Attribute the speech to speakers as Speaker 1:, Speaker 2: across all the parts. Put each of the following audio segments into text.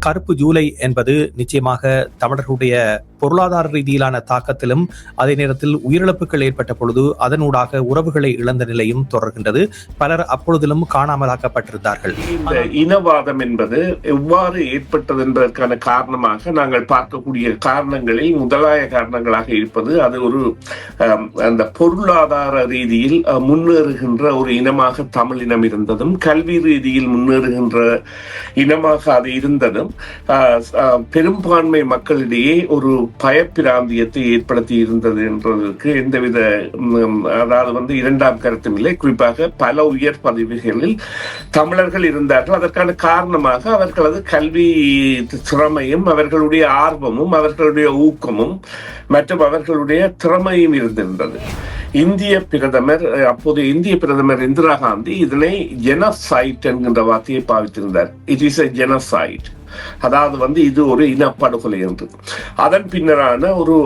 Speaker 1: கருப்பு ஜூலை என்பது நிச்சயமாக தமிழர்களுடைய பொருளாதார ரீதியிலான தாக்கத்திலும் அதே நேரத்தில் உயிரிழப்புகள் ஏற்பட்ட பொழுது அதனூடாக உறவுகளை இழந்த நிலையும் தொடர்கின்றது. பலர் அப்பொழுதிலும் காணாமலாக்கப்பட்டிருந்தார்கள்.
Speaker 2: இந்த இனவாதம் என்பது எவ்வாறு ஏற்பட்டது என்பதற்கான காரணமாக நாங்கள் பார்க்கக்கூடிய காரணங்களில் முதலாய காரணங்களாக இருப்பது அது ஒரு அந்த பொருளாதார ரீதியில் அஹ், முன்னேறுகின்ற ஒரு இனமாக தமிழ் இனம் இருந்ததும் கல்வி ரீதியில் முன்னேறுகின்ற இனமாக அது இருந்ததும் பெரும்பான்மை மக்களிடையே ஒரு பயப்பிராந்தியத்தை ஏற்படுத்தி இருந்தது என்றதற்கு எந்தவித அதாவது வந்து இரண்டாம் கருத்தும் இல்லை. குறிப்பாக பல உயர் பதவிகளில் தமிழர்கள் இருந்தார்கள். அதற்கான காரணமாக அவர்களது கல்வி திறமையும் அவர்களுடைய ஆர்வமும் அவர்களுடைய ஊக்கமும் மற்றும் அவர்களுடைய திறமையும் இருந்திருந்தது. இந்திய பிரதமர் அப்போது இந்திய பிரதமர் இந்திரா காந்தி இதனை ஜெனசைட் என்கின்ற வார்த்தையை பாவித்திருந்தார். இட் இஸ் எ ஜெனசைட் அதாவது வந்து இது ஒரு இனப்படுகொலை என்று. அதன் பின்னரான ஒரு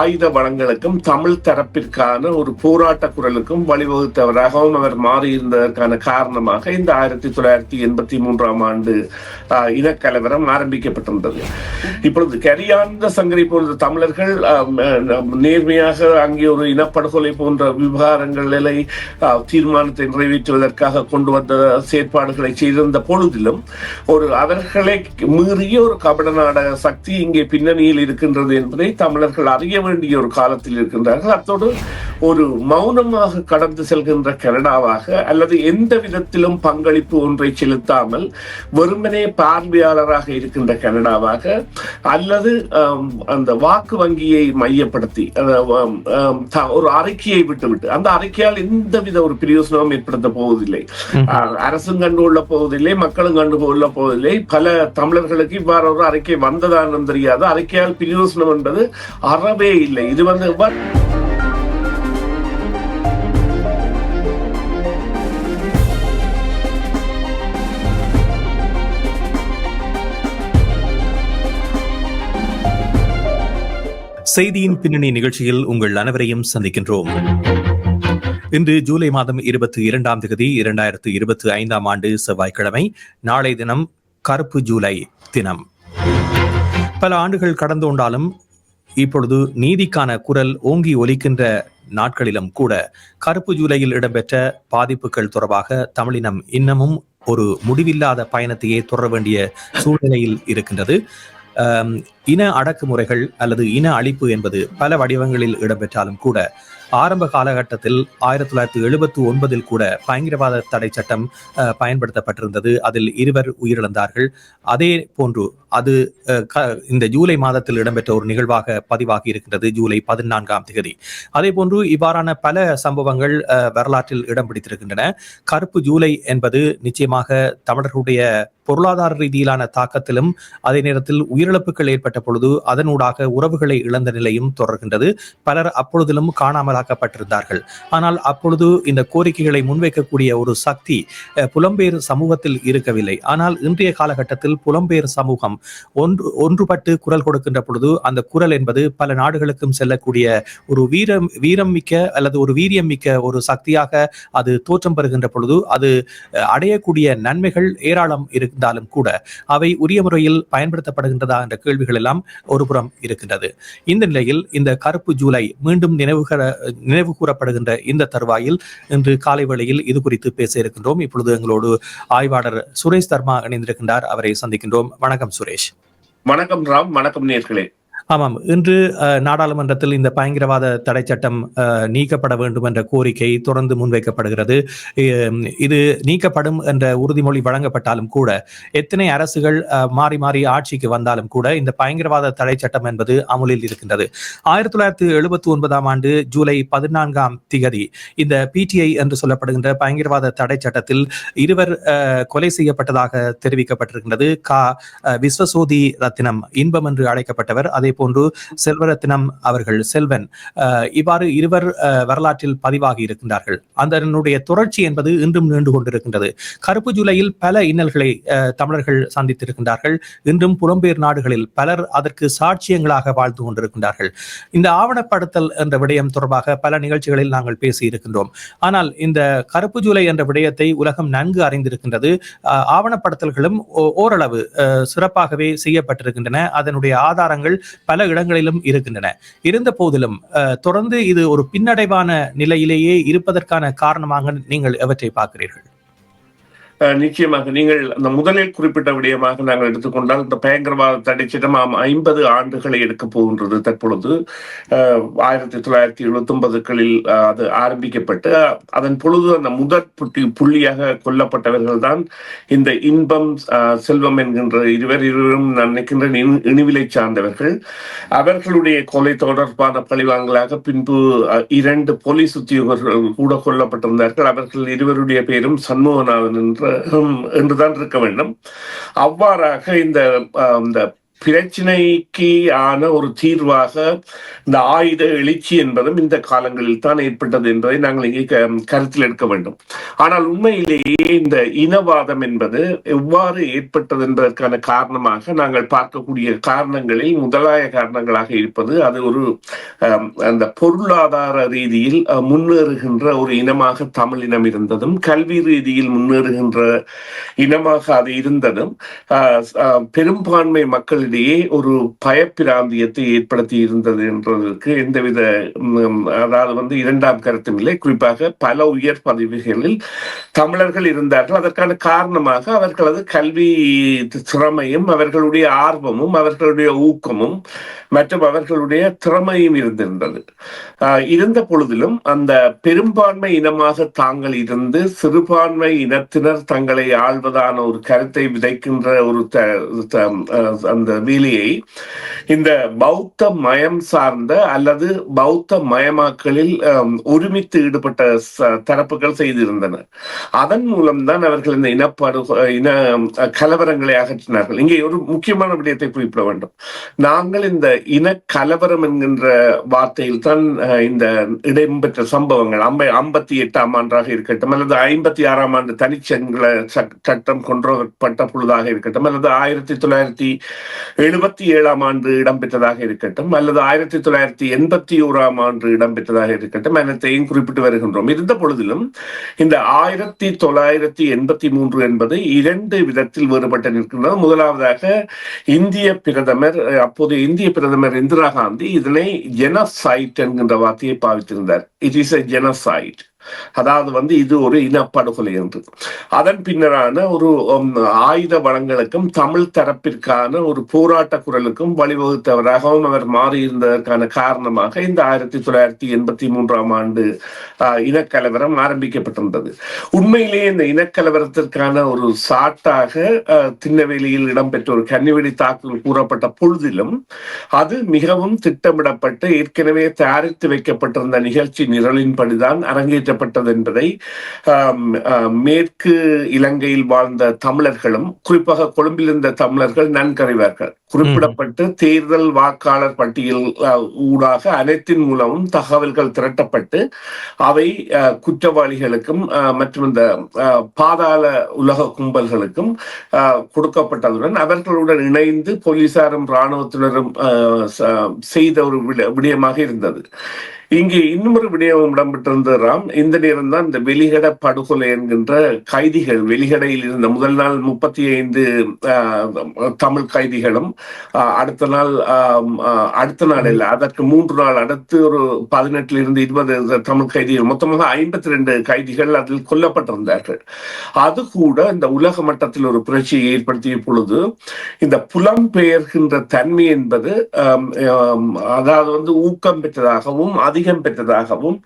Speaker 2: ஆயுத வளங்களுக்கும் தமிழ் தரப்பிற்கான ஒரு போராட்ட குரலுக்கும் வழிவகுத்தவராகவும் அவர் மாறியிருந்ததற்கான காரணமாக இந்த ஆயிரத்தி தொள்ளாயிரத்தி எண்பத்தி மூன்றாம் ஆண்டு இனக்கலவரம் ஆரம்பிக்கப்பட்டிருந்தது. இப்பொழுது கரியாந்த சங்கரி போன்ற தமிழர்கள் நேர்மையாக அங்கே ஒரு இனப்படுகொலை போன்ற விவகாரங்களை தீர்மானத்தை நிறைவேற்றுவதற்காக கொண்டு வந்த செயற்பாடுகளை செய்திருந்த பொழுதிலும் ஒரு அவர்களை மீறிய ஒரு கபட நாடக சக்தி இங்கே பின்னணியில் இருக்கின்றது என்பதை தமிழர்கள் அறிய வேண்டிய ஒரு காலத்தில் இருக்கின்றார்கள். அத்தோடு ஒரு மௌனமாக கடந்து செல்கின்ற கனடாவாக அல்லது எந்த விதத்திலும் பங்களிப்பு ஒன்றை செலுத்தாமல் வெறுமனே பார்வையாளராக இருக்கின்ற கனடாவாக அல்லது அந்த வாக்கு வங்கியை மையப்படுத்தி ஒரு அறிக்கையை விட்டுவிட்டு அந்த அறிக்கையால் எந்தவித ஒரு பிரயோசனமும் ஏற்படுத்த போவதில்லை. அரசும் கண்டு கொள்ள போவதில்லை மக்களும் கண்டு கொள்ள போவதில்லை. பல தமிழர்களுக்கு இவ்வாறு ஒரு அறிக்கை வந்ததான்னு தெரியாது. அறிக்கையால் பிரயோசனம் என்பது அறவே இல்லை. இது வந்து
Speaker 1: செய்தியின் பின்னணி நிகழ்ச்சியில் உங்கள் அனைவரையும் சந்திக்கின்றோம். இன்று ஜூலை மாதம் இருபத்தி இரண்டாம் தேதி இரண்டாயிரத்து இருபத்தி ஐந்தாம் ஆண்டு செவ்வாய்க்கிழமை நாளை தினம் கருப்பு ஜூலை தினம். பல ஆண்டுகள் கடந்தோண்டாலும் இப்பொழுது நீதிக்கான குரல் ஓங்கி ஒலிக்கின்ற நாட்களிலும் கூட கருப்பு ஜூலையில் இடம்பெற்ற பாதிப்புகள் தொடர்பாக தமிழினம் இன்னமும் ஒரு முடிவில்லாத பயணத்தையே தொடர வேண்டிய சூழ்நிலையில் இருக்கின்றது. இன அடக்குமுறைகள் அல்லது இன அழிப்பு என்பது பல வடிவங்களில் இடம்பெற்றாலும் கூட ஆரம்ப காலகட்டத்தில் ஆயிரத்தி தொள்ளாயிரத்தி எழுபத்தி ஒன்பதில் கூட பயங்கரவாத தடை சட்டம் பயன்படுத்தப்பட்டிருந்தது. அதில் இருவர் உயிரிழந்தார்கள். அதே போன்று அது க- இந்த ஜூலை மாதத்தில் இடம்பெற்ற ஒரு நிகழ்வாக பதிவாகி இருக்கின்றது ஜூலை பதினான்காம் தேதி. அதே போன்று இவ்வாறான பல சம்பவங்கள் வரலாற்றில் இடம் பிடித்திருக்கின்றன. கருப்பு ஜூலை என்பது நிச்சயமாக தமிழர்களுடைய பொருளாதார ரீதியிலான தாக்கத்திலும் அதே நேரத்தில் உயிரிழப்புகள் ஏற்பட்ட பொழுது அதனூடாக உறவுகளை இழந்த நிலையும் தொடர்கின்றது. பலர் அப்பொழுதிலும் காணாமலாக்கப்பட்டிருந்தார்கள். ஆனால் அப்பொழுது இந்த கோரிக்கைகளை முன்வைக்கக்கூடிய ஒரு சக்தி புலம்பெயர் சமூகத்தில் இருக்கவில்லை. ஆனால் இன்றைய காலகட்டத்தில் புலம்பெயர் சமூகம் ஒன்று ஒன்றுபட்டு குரல் கொடுக்கின்ற பொழுது அந்த குரல் என்பது பல நாடுகளுக்கும் செல்லக்கூடிய ஒரு வீரம் வீரம் மிக்க அல்லது ஒரு வீரியம் மிக்க ஒரு சக்தியாக அது தோற்றம் பெறுகின்ற பொழுது அது அடையக்கூடிய நன்மைகள் ஏராளம் இருந்தாலும் கூட அவை உரிய முறையில் பயன்படுத்தப்படுகின்றதா என்ற கேள்விகள் எல்லாம் ஒரு புறம் இருக்கின்றது. இந்த நிலையில் இந்த கருப்பு ஜூலை மீண்டும் நினைவுகர நினைவு கூறப்படுகின்ற இந்த தருவாயில் இன்று காலை வேளையில் இது குறித்து பேச இருக்கின்றோம். இப்பொழுது எங்களோடு ஆய்வாளர் சுரேஷ் தர்மா இணைந்திருக்கின்றார். அவரை சந்திக்கின்றோம். வணக்கம் சுரேஷ்.
Speaker 2: வணக்கம் ராம் வணக்கம் நேர்களே.
Speaker 1: ஆமாம். இன்று நாடாளுமன்றத்தில் இந்த பயங்கரவாத தடை சட்டம் நீக்கப்பட வேண்டும் என்ற கோரிக்கை தொடர்ந்து முன்வைக்கப்படுகிறது. இது நீக்கப்படும் என்ற உறுதிமொழி வழங்கப்பட்டாலும் கூட எத்தனை அரசுகள் மாறி மாறி ஆட்சிக்கு வந்தாலும் கூட இந்த பயங்கரவாத தடை சட்டம் என்பது அமுலில் இருக்கின்றது. ஆயிரத்தி தொள்ளாயிரத்தி எழுபத்தி ஒன்பதாம் ஆண்டு ஜூலை பதினான்காம் திகதி இந்த பிடிஐ என்று சொல்லப்படுகின்ற பயங்கரவாத தடை சட்டத்தில் இருவர் அஹ், கொலை செய்யப்பட்டதாக தெரிவிக்கப்பட்டிருக்கின்றது. கா அஹ், விஸ்வசோதி ரத்தினம் இன்பம் என்று அழைக்கப்பட்டவர். அதே போன்று செல்வரத்தினம் அவர்கள் செல்வன். இவ்வாறு இருவர் வரலாற்றில் பதிவாகி இருக்கின்றார்கள். அதனுடைய தொடர்ச்சி என்பது இன்றும் நீண்டு கொண்டிருக்கின்றது. கருப்பு ஜூலையில் பல இன்னல்களை தமிழர்கள் சந்தித்திருக்கின்றார்கள். இன்றும் புலம்பெயர் நாடுகளில் பலர் அதற்கு சாட்சியங்களாக வாழ்ந்து கொண்டிருக்கின்றார்கள். இந்த ஆவணப்படுத்தல் என்ற விடயம் தொடர்பாக பல நிகழ்ச்சிகளில் நாங்கள் பேசியிருக்கின்றோம். ஆனால் இந்த கருப்பு ஜூலை என்ற விடயத்தை உலகம் நன்கு அறிந்திருக்கின்றது. ஆவணப்படுத்தல்களும் ஓரளவு சிறப்பாகவே செய்யப்பட்டிருக்கின்றன. அதனுடைய ஆதாரங்கள் பல இடங்களிலும் இருக்கின்றன. இருந்த போதிலும் தொடர்ந்து இது ஒரு பின்னடைவான நிலையிலேயே இருப்பதற்கான காரணமாக நீங்கள் எவற்றை பார்க்கிறீர்கள்?
Speaker 2: நிச்சயமாக நீங்கள் அந்த முதலில் குறிப்பிட்ட விடயமாக நாங்கள் எடுத்துக்கொண்டால் இந்த பயங்கரவாத தடை சட்டம் ஆம் ஐம்பது ஆண்டுகளை எடுக்க போகின்றது தற்பொழுது. ஆயிரத்தி தொள்ளாயிரத்தி எழுபத்தி ஒன்பதுகளில் அது ஆரம்பிக்கப்பட்டு அதன் பொழுது அந்த முதற் புட்டி புள்ளியாக கொல்லப்பட்டவர்கள் தான் இந்த இன்பம் செல்வம் என்கின்ற இருவர் இருவரும் நான் நினைக்கின்றேன் இனி- இனிவிலை சார்ந்தவர்கள். அவர்களுடைய கொலை தொடர்பான பழிவாங்கலாக பின்பு இரண்டு போலீஸ் உத்தியோகர்கள் கூட கொல்லப்பட்டிருந்தார்கள். அவர்கள் இருவருடைய பேரும் சண்முகநாதன் என்று ஹம், என்றுதான் இருக்க வேண்டும். அவ்வாறாக இந்த இந்த பிரச்சினைக்கு ஆன ஒரு தீர்வாக இந்த ஆயுத எழுச்சி என்பதும் இந்த காலங்களில் தான் ஏற்பட்டது என்பதை நாங்கள் இங்கே கருத்தில் எடுக்க வேண்டும். ஆனால் உண்மையிலேயே இந்த இனவாதம் என்பது எவ்வாறு ஏற்பட்டது என்பதற்கான காரணமாக நாங்கள் பார்க்கக்கூடிய காரணங்களில் முதலாய காரணங்களாக இருப்பது அது ஒரு அந்த பொருளாதார ரீதியில் முன்னேறுகின்ற ஒரு இனமாக தமிழ் இனம் இருந்ததும் கல்வி ரீதியில் முன்னேறுகின்ற இனமாக அது இருந்ததும் பெரும்பான்மை மக்கள் மக்களிடையே ஒரு பயப்பிராந்தியத்தை ஏற்படுத்தி இருந்தது என்றதற்கு எந்தவித அதாவது வந்து இரண்டாம் கருத்தும் இல்லை. குறிப்பாக பல உயர் பதவிகளில் தமிழர்கள் இருந்தார்கள். அதற்கான காரணமாக அவர்களது கல்வி திறமையும் அவர்களுடைய ஆர்வமும் அவர்களுடைய ஊக்கமும் மற்றும் அவர்களுடைய திறமையும் இருந்திருந்தது. இருந்த பொழுதிலும் அந்த பெரும்பான்மை இனமாக தாங்கள் இருந்து சிறுபான்மை இனத்தினர் தங்களை ஆள்வதான ஒரு கருத்தை விதைக்கின்ற ஒரு அந்த வேலையை இந்த பௌத்த மயம் சார்ந்த அல்லது பௌத்த மயமாக்கலில் ஒருமித்து ஈடுபட்ட தரப்புகள் செய்திருந்தன. அதன் மூலம்தான் அவர்கள் இந்த இனப்பாடு இன கலவரங்களை அகற்றினார்கள். இங்கே ஒரு முக்கியமான விடயத்தை குறிப்பிட வேண்டும். நாங்கள் இந்த இன கலவரம் என்கின்ற வார்த்தையில் தான் இந்த இடம்பெற்ற சம்பவங்கள் ஐம்ப ஐம்பத்தி எட்டாம் ஆண்டாக இருக்கட்டும் அல்லது ஐம்பத்தி ஆறாம் ஆண்டு தனிச்சங்கள சட்- சட்டம் பட்ட பொழுதாக இருக்கட்டும் அல்லது ஆயிரத்தி தொள்ளாயிரத்தி எழுபத்தி ஏழாம் ஆண்டு இடம்பெற்றதாக இருக்கட்டும் அல்லது ஆயிரத்தி தொள்ளாயிரத்தி எண்பத்தி ஓராம் ஆண்டு இடம்பெற்றதாக இருக்கட்டும் அனைத்தையும் குறிப்பிட்டு வருகின்றோம். இருந்த பொழுதிலும் இந்த ஆயிரத்தி தொள்ளாயிரத்தி எண்பத்தி மூன்று என்பது இரண்டு விதத்தில் வேறுபட்டு நிற்கின்றது. முதலாவதாக இந்திய பிரதமர் அப்போது இந்திய பிரதமர் இந்திரா காந்தி இதனை ஜெனசைட் என்கின்ற வார்த்தையை பாவித்திருந்தார். இட் இஸ் எ ஜெனசைட் அதாவது வந்து இது ஒரு இனப்படுகொலை என்று. அதன் பின்னரான ஒரு ஆயுத வளங்களுக்கும் தமிழ் தரப்பிற்கான ஒரு போராட்ட குரலுக்கும் வழிவகுத்தவராகவும் அவர் மாறியிருந்ததற்கான காரணமாக இந்த ஆயிரத்தி தொள்ளாயிரத்தி எண்பத்தி மூன்றாம் ஆண்டு இனக்கலவரம் ஆரம்பிக்கப்பட்டிருந்தது. உண்மையிலேயே இந்த இனக்கலவரத்திற்கான ஒரு சாட்டாக ஆஹ், திண்ணவேலியில் இடம்பெற்ற ஒரு கன்னிவெடி தாக்குதல் கூறப்பட்ட பொழுதிலும் அது மிகவும் திட்டமிடப்பட்டு ஏற்கனவே தயாரித்து வைக்கப்பட்டிருந்த நிகழ்ச்சி நிரலின்படிதான் அரங்கேற்றப்பட்டது என்பதை மேற்கு இலங்கையில் வாழ்ந்த தமிழர்களும் குறிப்பாக கொழும்பில் இருந்த தமிழர்கள் நன்கறிவார்கள். குறிப்பிடப்பட்டு தேர்தல் வாக்காளர் பட்டியல் ஊடாக அனைத்தின் மூலமும் தகவல்கள் திரட்டப்பட்டு அவை குற்றவாளிகளுக்கும் மற்றும் இந்த பாதாள உலக கும்பல்களுக்கும் கொடுக்கப்பட்டதுடன் அவர்களுடன் இணைந்து போலீசாரும் இராணுவத்தினரும் செய்த ஒரு விட- விடயமாக இருந்தது. இங்கே இன்னொரு விடயம் இடம்பெற்றிருந்ததாம் இந்த நேரம் தான் இந்த வெளிகட படுகொலை என்கின்ற கைதிகள் வெளிகடையில் இருந்த முதல் நாள் முப்பத்தி ஐந்து தமிழ் கைதிகளும் அடுத்த நாள் அடுத்த நாள் இல்லை அதற்கு மூன்று நாள் அடுத்து ஒரு பதினெட்டுல இருந்து இருபது தமிழ் கைதிகள் மொத்தமாக ஐம்பத்தி ரெண்டு கைதிகள் அதில் கொல்லப்பட்டிருந்தார்கள். அது கூட இந்த உலக மட்டத்தில் ஒரு புரட்சியை ஏற்படுத்திய பொழுது இந்த புலம்பெயர்கின்ற தன்மை என்பது அதாவது வந்து ஊக்கம் பெற்றதாகவும் அது அதிகம் பெற்றதாகவும்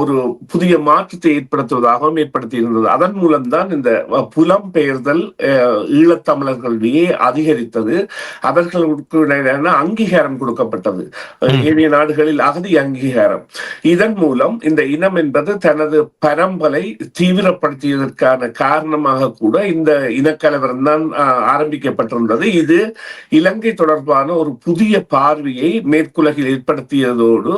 Speaker 2: ஒரு புதிய மாற்றத்தை ஏற்படுத்துவதாகவும் ஏற்படுத்தியிருந்தது. அதன் மூலம்தான் இந்த அஹ், புலம்பெயர்தல் அஹ், ஈழத்தமிழர்களிடையே அதிகரித்தது. அவர்களுக்கு இடையிலான அங்கீகாரம் கொடுக்கப்பட்டது. ஏனைய நாடுகளில் அகதி அங்கீகாரம். இதன் மூலம் இந்த இனம் என்பது தனது பரம்பலை தீவிரப்படுத்தியதற்கான காரணமாக கூட இந்த இனக்கலவரம் தான் ஆரம்பிக்கப்பட்டிருந்தது. இது இலங்கை தொடர்பான ஒரு புதிய பார்வையை மேற்குலகில் ஏற்படுத்தியதோடு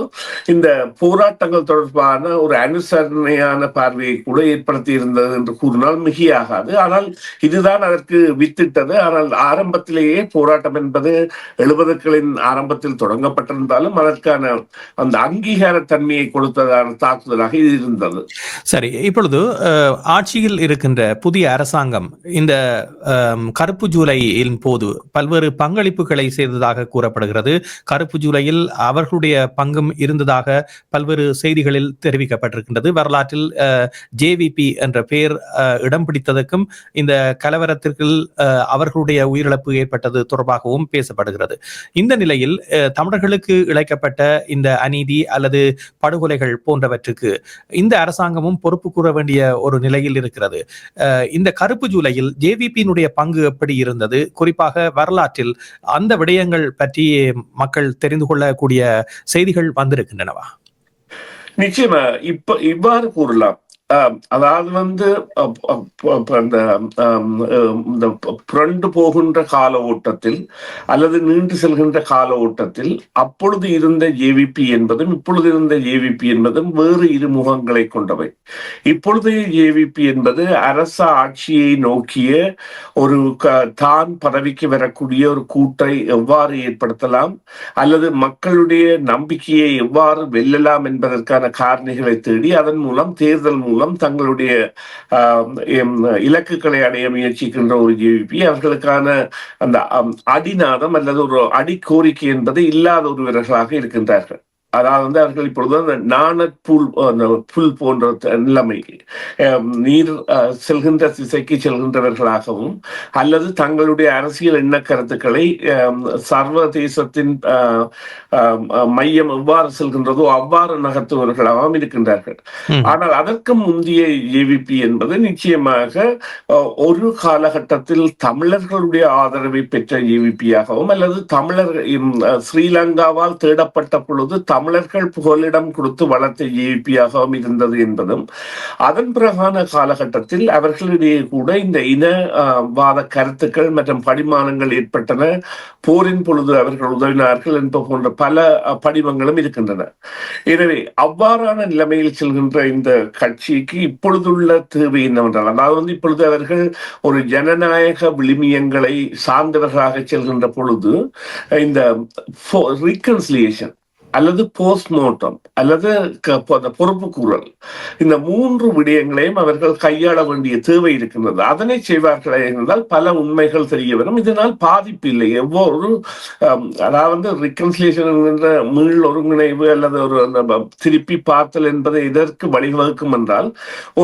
Speaker 2: இந்த போராட்டங்கள் தொடர்பான ஒரு அனுசரணையான பார்வையை கூட ஏற்படுத்தி இருந்தது என்று கூறினால் மிகையாகாது. ஆனால் இதுதான் அதற்கு வித்திட்டது. ஆனால் ஆரம்பத்திலேயே போராட்டம் என்பது எழுபதுகளின் ஆரம்பத்தில் தொடங்கப்பட்டிருந்தாலும் அதற்கான அந்த அங்கீகார தன்மையை கொடுத்ததான தாக்குதலாக இது இருந்தது.
Speaker 1: சரி இப்பொழுது ஆட்சியில் இருக்கின்ற புதிய அரசாங்கம் இந்த கருப்பு ஜூலையின் போது பல்வேறு பங்களிப்புகளை செய்ததாக கூறப்படுகிறது. கருப்பு ஜூலையில் அவர்களுடைய பங்கும் இருந்ததாக பல்வேறு செய்திகளில் தெரிவிக்கப்பட்டிருக்கின்றது. வரலாற்றில் ஜேவிபி என்ற பெயர் இடம் பிடித்ததற்கும் இந்த கலவரத்திற்கு அவர்களுடைய உயிரிழப்பு ஏற்பட்டது தொடர்பாகவும் பேசப்படுகிறது. இந்த நிலையில் தமிழர்களுக்கு இழைக்கப்பட்ட இந்த அநீதி அல்லது படுகொலைகள் போன்றவற்றுக்கு இந்த அரசாங்கமும் பொறுப்பு கூற வேண்டிய ஒரு நிலையில் இருக்கிறது. இந்த கருப்பு ஜூலையில் ஜேவிபியினுடைய பங்கு எப்படி இருந்தது? குறிப்பாக வரலாற்றில் அந்த விடயங்கள் பற்றி மக்கள் தெரிந்து கொள்ளக்கூடிய செய்திகள் வந்திருக்கின்றனவா?
Speaker 2: நிச்சயமா இப்ப இவ்வாறு கூறலாம். அதாவது வந்து அந்த இந்த புரண்டு போகின்ற கால ஓட்டத்தில் அல்லது நீண்டு செல்கின்ற கால ஓட்டத்தில் அப்பொழுது இருந்த ஏவிபி என்பதும் இப்பொழுது இருந்த ஏவிபி என்பதும் வேறு இரு முகங்களை கொண்டவை. இப்பொழுதைய ஏவிபி என்பது அரச ஆட்சியை நோக்கிய ஒரு க- தான் பதவிக்கு வரக்கூடிய ஒரு கூட்டை எவ்வாறு ஏற்படுத்தலாம்? அல்லது மக்களுடைய நம்பிக்கையை எவ்வாறு வெல்லலாம் என்பதற்கான காரணிகளை தேடி அதன் மூலம் தேர்தல் மூலம் தங்களுடைய இலக்குகளை அடைய முயற்சிக்கின்ற ஒரு ஜேவிபி அவர்களுக்கான அந்த அடிநாதம் அல்லது ஒரு அடிக்கோரிக்கை என்பது இல்லாத ஒருவர்களாக இருக்கின்றார்கள். அதாவது வந்து அவர்கள் இப்பொழுது நாணற்புல் புல் போன்ற நிலைமை நீர் செல்கின்ற திசைக்கு செல்கின்றவர்களாகவும் அல்லது தங்களுடைய அரசியல் எண்ண கருத்துக்களை சர்வதேசத்தின் மையம் எவ்வாறு செல்கின்றதோ அவ்வாறு நகர்த்துவர்களாகவும் இருக்கின்றார்கள். ஆனால் அதற்கு முந்தைய ஏவிபி என்பது நிச்சயமாக ஒரு காலகட்டத்தில் தமிழர்களுடைய ஆதரவை பெற்ற ஏவிபியாகவும் அல்லது தமிழர் ஸ்ரீலங்காவால் தேடப்பட்ட பொழுது தமிழர்கள் புகலிடம் கொடுத்து வளர்த்த ஜிபியாகவும் இருந்தது என்பதும் அதன் பிறகான காலகட்டத்தில் அவர்களிடையே கூட இந்த இன வாத கருத்துக்கள் மற்றும் படிமானங்கள் ஏற்பட்டன. போரின் பொழுது அவர்கள் உதவினார்கள் என்பது போன்ற பல படிமங்களும் படிவங்களும் இருக்கின்றன. எனவே அவ்வாறான நிலைமையில் செல்கின்ற இந்த கட்சிக்கு இப்பொழுதுள்ள தேவை என்னவென்றால் அதாவது வந்து இப்பொழுது அவர்கள் ஒரு ஜனநாயக விளிமியங்களை சார்ந்தவர்களாக செல்கின்ற பொழுது இந்த ரீகன்சிலியேஷன் அல்லது போஸ்ட்மார்ட்டம் அல்லது அந்த பொறுப்பு கூறல். இந்த மூன்று விடயங்களையும் அவர்கள் கையாள வேண்டிய தேவை இருக்கின்றது. அதனை செய்வார்களே என்றால் பல உண்மைகள் தெரிய வரும். இதனால் பாதிப்பு இல்லை. எவ்வொரு அதாவது ரிகன்சிலேஷன் என்கின்ற மீள் ஒருங்கிணைவு அல்லது ஒரு அந்த திருப்பி பார்த்தல் என்பதை இதற்கு வழிவகுக்கும் என்றால்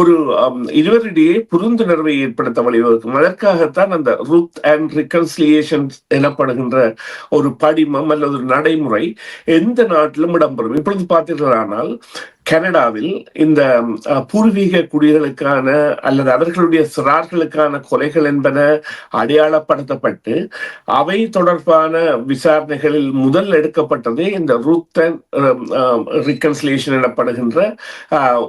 Speaker 2: ஒரு இருவரிடையே புரிந்துணர்வை ஏற்படுத்த வழிவகுக்கும். அதற்காகத்தான் அந்த ருத் அண்ட் ரிகன்சிலியேஷன் எனப்படுகின்ற ஒரு படிமம் அல்லது ஒரு நடைமுறை எந்த நாட்டிலும் இடம்பெறும். இப்பொழுது பார்த்தீர்களானால் கனடாவில் இந்த பூர்வீக குடிகளுக்கான அல்லது அவர்களுடைய சிறார்களுக்கான கொலைகள் என்பன அடையாளப்படுத்தப்பட்டு அவை தொடர்பான விசாரணைகளில் முதல் எடுக்கப்பட்டதே இந்த ரூத்தன் ரிகன்சிலேஷன் எனப்படுகின்ற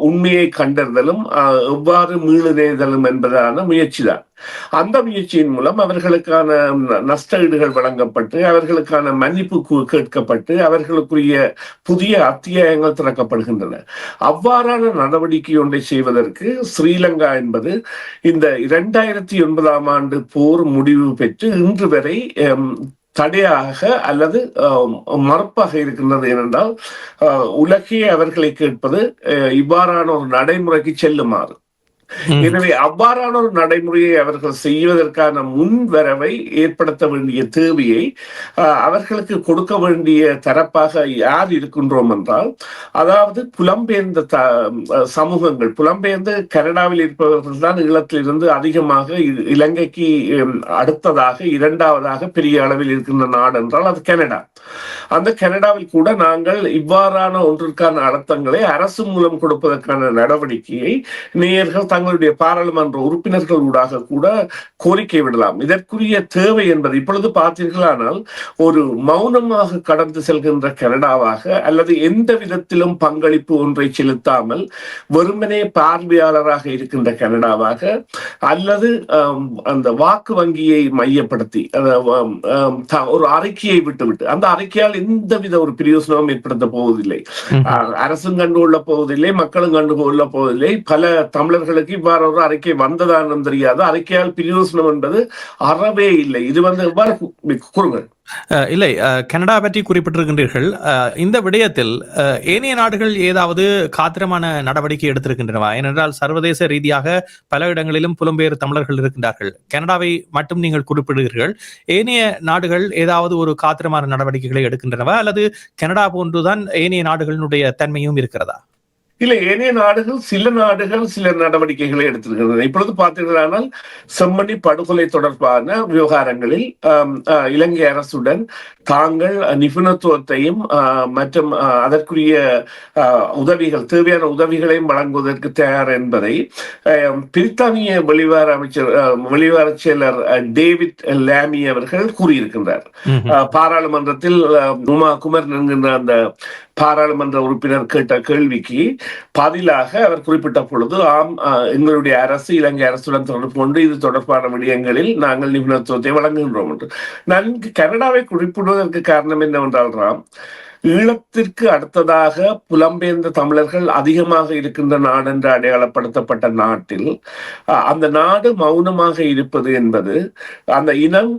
Speaker 2: உண்மையை கண்டறிதலும் அஹ், எவ்வாறு மீளுநேதலும் என்பதான முயற்சிதான். அந்த முயற்சியின் மூலம் அவர்களுக்கான நஷ்டஈடுகள் நஷ்ட ஈடுகள் வழங்கப்பட்டு அவர்களுக்கான மன்னிப்பு கேட்கப்பட்டு அவர்களுக்குரிய புதிய அத்தியாயங்கள் திறக்கப்படுகின்றன. அவ்வாறான நடவடிக்கை ஒன்றை செய்வதற்கு ஸ்ரீலங்கா என்பது இந்த இரண்டாயிரத்தி ஒன்பதாம் ஆண்டு போர் முடிவு பெற்று இன்று வரை தடையாக அல்லது மறுப்பாக இருக்கின்றது ஏனென்றால் உலகே அவர்களை கேட்பது இவ்வாறான ஒரு நடைமுறைக்கு செல்லுமாறு. எனவே அவ்வாறான ஒரு நடைமுறையை அவர்கள் செய்வதற்கான முன்வரவை ஏற்படுத்த வேண்டிய தேவையை அவர்களுக்கு கொடுக்க வேண்டிய தரப்பாக யார் இருக்கின்றோம் என்றால் அதாவது புலம்பெயர்ந்த த- சமூகங்கள். புலம்பெயர்ந்து கனடாவில் இருப்பவர்கள் தான் ஈழத்திலிருந்து அதிகமாக இலங்கைக்கு அடுத்ததாக இரண்டாவதாக பெரிய அளவில் இருக்கின்ற நாடு என்றால் அது கனடா. அந்த கனடாவில் கூட நாங்கள் இவ்வாறான ஒன்றிற்கான அழுத்தங்களை அரசு மூலம் கொடுப்பதற்கான நடவடிக்கையை நேர்கள் தங்களுடைய பாராளுமன்ற உறுப்பினர்கள் ஊடாக கூட கோரிக்கை விடலாம். இதற்குரிய தேவை என்பது இப்பொழுது பார்த்தீர்களானால் ஒரு மௌனமாக கடந்து செல்கின்ற கனடாவாக அல்லது எந்த விதத்திலும் பங்களிப்பு ஒன்றை செலுத்தாமல் வெறுமனே பார்வையாளராக இருக்கின்ற கனடாவாக அல்லது அந்த வாக்கு வங்கியை மையப்படுத்தி ஒரு அறிக்கையை விட்டுவிட்டு அந்த அறிக்கையால் எந்தவித ஒரு பிரயோசனமும் ஏற்படுத்த போவதில்லை. அரசும் கண்டுகொள்ள போவதில்லை மக்களும் கண்டுகொள்ள போவதில்லை. பல தமிழர்களுக்கு இவ்வாறு ஒரு அறிக்கை வந்ததானும் தெரியாது. அறிக்கையால் பிரயோசனம் என்பது அறவே இல்லை. இது வந்து எவ்வாறு கூறுங்கள்.
Speaker 1: இல்லை. கனடா பற்றி குறிப்பிட்டிருக்கின்றீர்கள். இந்த விடயத்தில் ஏனைய நாடுகள் ஏதாவது காத்திரமான நடவடிக்கை எடுத்திருக்கின்றனவா? ஏனென்றால் சர்வதேச ரீதியாக பல இடங்களிலும் புலம்பெயர் தமிழர்கள் இருக்கின்றார்கள். கனடாவை மட்டும் நீங்கள் குறிப்பிடுகிறீர்கள். ஏனைய நாடுகள் ஏதாவது ஒரு காத்திரமான நடவடிக்கைகளை எடுக்கின்றனவா? அல்லது கனடா போன்றுதான் ஏனைய நாடுகளினுடைய தன்மையும் இருக்கிறதா?
Speaker 2: இல்ல ஏனைய நாடுகள் சில நாடுகள் சில நடவடிக்கைகளை எடுத்திருக்கின்றன இப்பொழுது பார்த்தீர்களானால் செம்மணி படுகொலை தொடர்பான விவகாரங்களில் இலங்கை அரசுடன் தாங்கள் நிபுணத்துவத்தையும் மற்றும் அதற்குரிய உதவிகள் தேவையான உதவிகளையும் வழங்குவதற்கு தயார் என்பதை பிரித்தானிய வெளிவார அமைச்சர் வெளிவார செயலர் டேவிட் லேமி அவர்கள் கூறியிருக்கின்றார். பாராளுமன்றத்தில் உமா குமர் என்கின்ற அந்த பாராளுமன்ற உறுப்பினர் கேட்ட கேள்விக்கு பதிலாக அவர் குறிப்பிட்ட பொழுது ஆம் எங்களுடைய அரசு இலங்கை அரசுடன் தொடர்பு கொண்டு இது தொடர்பான விடயங்களில் நாங்கள் நிபுணத்துவத்தை வழங்குகின்றோம் என்று. நன்கு கனடாவை குறிப்பிடுவதற்கு காரணம் என்னவென்றால் ராம் ஈழத்திற்கு அடுத்ததாக புலம்பெயர்ந்த தமிழர்கள் அதிகமாக இருக்கின்ற நாடு என்று அடையாளப்படுத்தப்பட்ட நாட்டில் அந்த நாடு மௌனமாக இருப்பது என்பது அந்த இனம்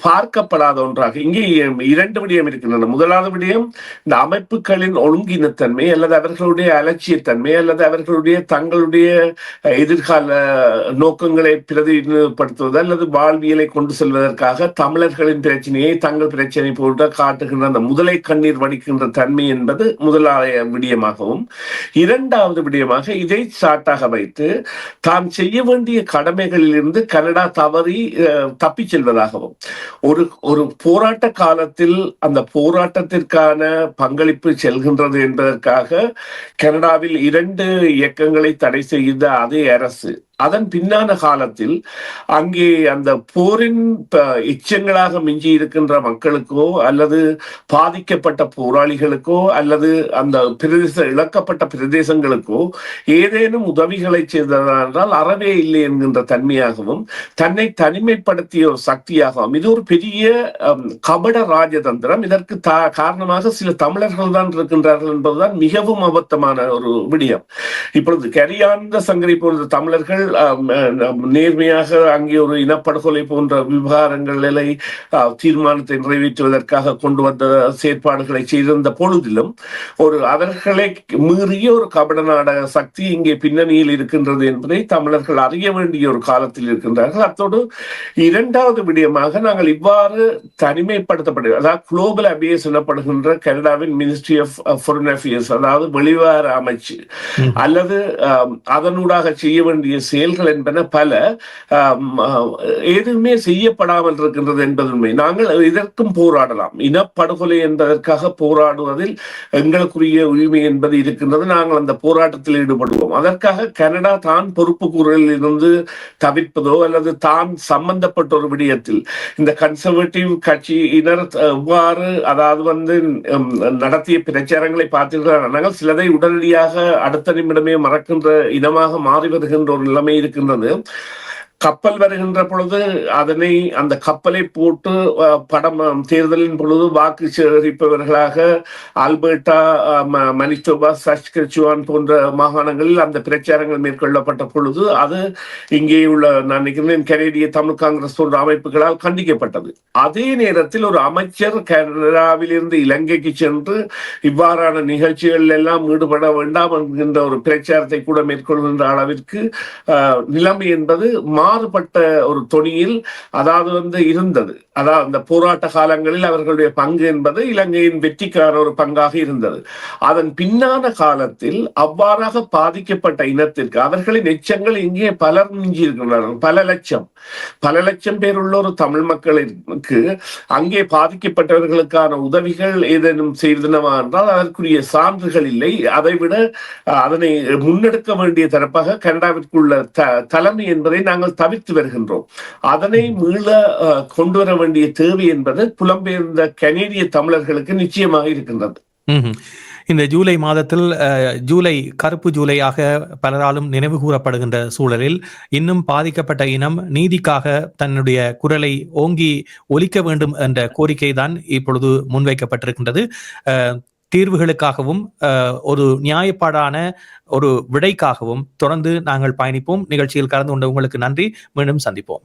Speaker 2: பார்க்கப்படாத ஒன்றாக இங்கே இரண்டு விடயம் இருக்கின்றன. முதலாவது விடயம் இந்த அமைப்புகளின் ஒழுங்கினத்தன்மை அல்லது அவர்களுடைய அலட்சியத்தன்மை அல்லது அவர்களுடைய தங்களுடைய எதிர்கால நோக்கங்களை பிரதிநிதிப்படுத்துவது அல்லது வாழ்வியலை கொண்டு செல்வதற்காக தமிழர்களின் பிரச்சனையை தங்கள் பிரச்சனை போன்ற காட்டுகின்ற அந்த முதலை கண்ணீர் வடிக்கின்ற தன்மை என்பது முதலாய விடயமாகவும் இரண்டாவது விடயமாக இதை சாட்டாக வைத்து தாம் செய்ய வேண்டிய கடமைகளில் இருந்து கனடா தவறி அஹ், தப்பிச் செல்வதாகவும் ஒரு ஒரு போராட்ட காலத்தில் அந்த போராட்டத்திற்கான பங்களிப்பு செல்கின்றது என்பதற்காக கனடாவில் இரண்டு இயக்கங்களை தடை செய்த அதே அரசு அதன் பின்னான காலத்தில் அங்கே அந்த போரின் எச்சங்களாக மிஞ்சி இருக்கின்ற மக்களுக்கோ அல்லது பாதிக்கப்பட்ட போராளிகளுக்கோ அல்லது அந்த பிரதேச இழக்கப்பட்ட பிரதேசங்களுக்கோ ஏதேனும் உதவிகளை செய்ததென்றால் அறவே இல்லை என்கின்ற தன்மையாகவும் தன்னை தனிமைப்படுத்திய ஒரு சக்தியாகவும் இது ஒரு பெரிய கபட ராஜதந்திரம். இதற்கு தா- காரணமாக சில தமிழர்கள் தான் இருக்கின்றார்கள் என்பதுதான் மிகவும் அபத்தமான ஒரு விடயம். இப்பொழுது கரியாந்த சங்கரி போன்ற தமிழர்கள் நேர்மையாக அங்கே ஒரு இனப்படுகொலை போன்ற விவகாரங்களை தீர்மானத்தை நிறைவேற்றுவதற்காக கொண்டு வந்த செயற்பாடுகளை செய்திருந்த பொழுதிலும் ஒரு அவர்களை மீறிய ஒரு கபட நாடக சக்தி இங்கே பின்னணியில் இருக்கின்றது என்பதை தமிழர்கள் அறிய வேண்டிய ஒரு காலத்தில் இருக்கின்றார்கள் அத்தோடு இரண்டாவது விடயமாக நாங்கள் இவ்வாறு தனிமைப்படுத்தப்படு அதாவது குளோபல் அபியஸ் எனப்படுகின்ற கனடாவின் மினிஸ்ட்ரி ஆஃப் ஃபாரின் அஃபேர்ஸ் அதாவது வெளிவார அமைச்சு. அல்லது அதனூடாக செய்ய வேண்டிய செயல்கள் என்பன பல எதுவுமே செய்யப்படாமல் இருக்கின்றது என்பது உண்மை. நாங்கள் இதற்கும் போராடலாம். இனப்படுகொலை என்பதற்காக போராடுவதில் எங்களுக்குரிய உரிமை என்பது இருக்கின்றது. நாங்கள் அந்த போராட்டத்தில் ஈடுபடுவோம். அதற்காக கனடா தான் பொறுப்பு கூறலில் இருந்து தவிர்ப்பதோ அல்லது தான் சம்பந்தப்பட்ட ஒரு விடயத்தில் இந்த கன்சர்வேட்டிவ் கட்சியினர் எவ்வாறு அதாவது வந்து நடத்திய பிரச்சாரங்களை பார்த்தீர்கள் நாங்கள் சிலதை உடனடியாக அடுத்த நிமிடமே மறக்கின்ற இனமாக மாறி வருகின்ற ஒரு நிலைமை இருக்கின்றது கப்பல் வருகின்ற பொழுது அதனை அந்த கப்பலை போட்டு படம் தேர்தலின் பொழுது வாக்கு சேகரிப்பவர்களாக ஆல்பர்டா அஹ், ம- சஸ்கச்சுவான் போன்ற மாகாணங்களில் அந்த பிரச்சாரங்கள் மேற்கொள்ளப்பட்ட பொழுது அது இங்கே உள்ள நான் நினைக்கிறேன் கனேடிய தமிழ் காங்கிரஸ் போன்ற அமைப்புகளால் கண்டிக்கப்பட்டது. அதே நேரத்தில் ஒரு அமைச்சர் கனடாவிலிருந்து இலங்கைக்கு சென்று இவ்வாறான நிகழ்ச்சிகள் எல்லாம் ஈடுபட வேண்டாம் என்கின்ற ஒரு பிரச்சாரத்தை கூட மேற்கொள்கின்ற அளவிற்கு நிலைமை என்பது மாறுபட்ட ஒரு தொனியில் அதாவது வந்து இருந்தது. அதாவது அந்த போராட்ட காலங்களில் அவர்களுடைய பங்கு என்பது இலங்கையின் வெற்றிக்கான ஒரு பங்காக இருந்தது. அதன் பின்னான காலத்தில் அவ்வாறாக பாதிக்கப்பட்ட இனத்திற்கு அவர்களின் எச்சங்கள் இங்கே பலர் மிஞ்சி பல லட்சம். பல லட்சம் பேர் உள்ள ஒரு தமிழ் மக்களுக்கு அங்கே பாதிக்கப்பட்டவர்களுக்கான உதவிகள் ஏதேனும் செய்தனவா என்றால் அதற்குரிய சான்றுகள் இல்லை. அதைவிட அதனை முன்னெடுக்க வேண்டிய தரப்பாக கனடாவிற்குள்ள த தலைமை என்பதை நாங்கள் தவிர்த்து வருகின்றோம். அதனை மீள கொண்டு வர வேண்டிய தேவை என்பது புலம்பெயர்ந்த கனேடிய தமிழர்களுக்கு நிச்சயமாக இருக்கின்றது.
Speaker 1: இந்த ஜூலை மாதத்தில் ஜூலை கருப்பு ஜூலையாக பலராலும் நினைவு கூறப்படுகின்ற சூழலில் இன்னும் பாதிக்கப்பட்ட இனம் நீதிக்காக தன்னுடைய குரலை ஓங்கி ஒலிக்க வேண்டும் என்ற கோரிக்கை தான் இப்பொழுது முன்வைக்கப்பட்டிருக்கின்றது. அஹ், தீர்வுகளுக்காகவும் ஒரு நியாயப்பாடான ஒரு விடைக்காகவும் தொடர்ந்து நாங்கள் பயணிப்போம். நிகழ்ச்சியில் கலந்து கொண்ட உங்களுக்கு நன்றி. மீண்டும் சந்திப்போம்.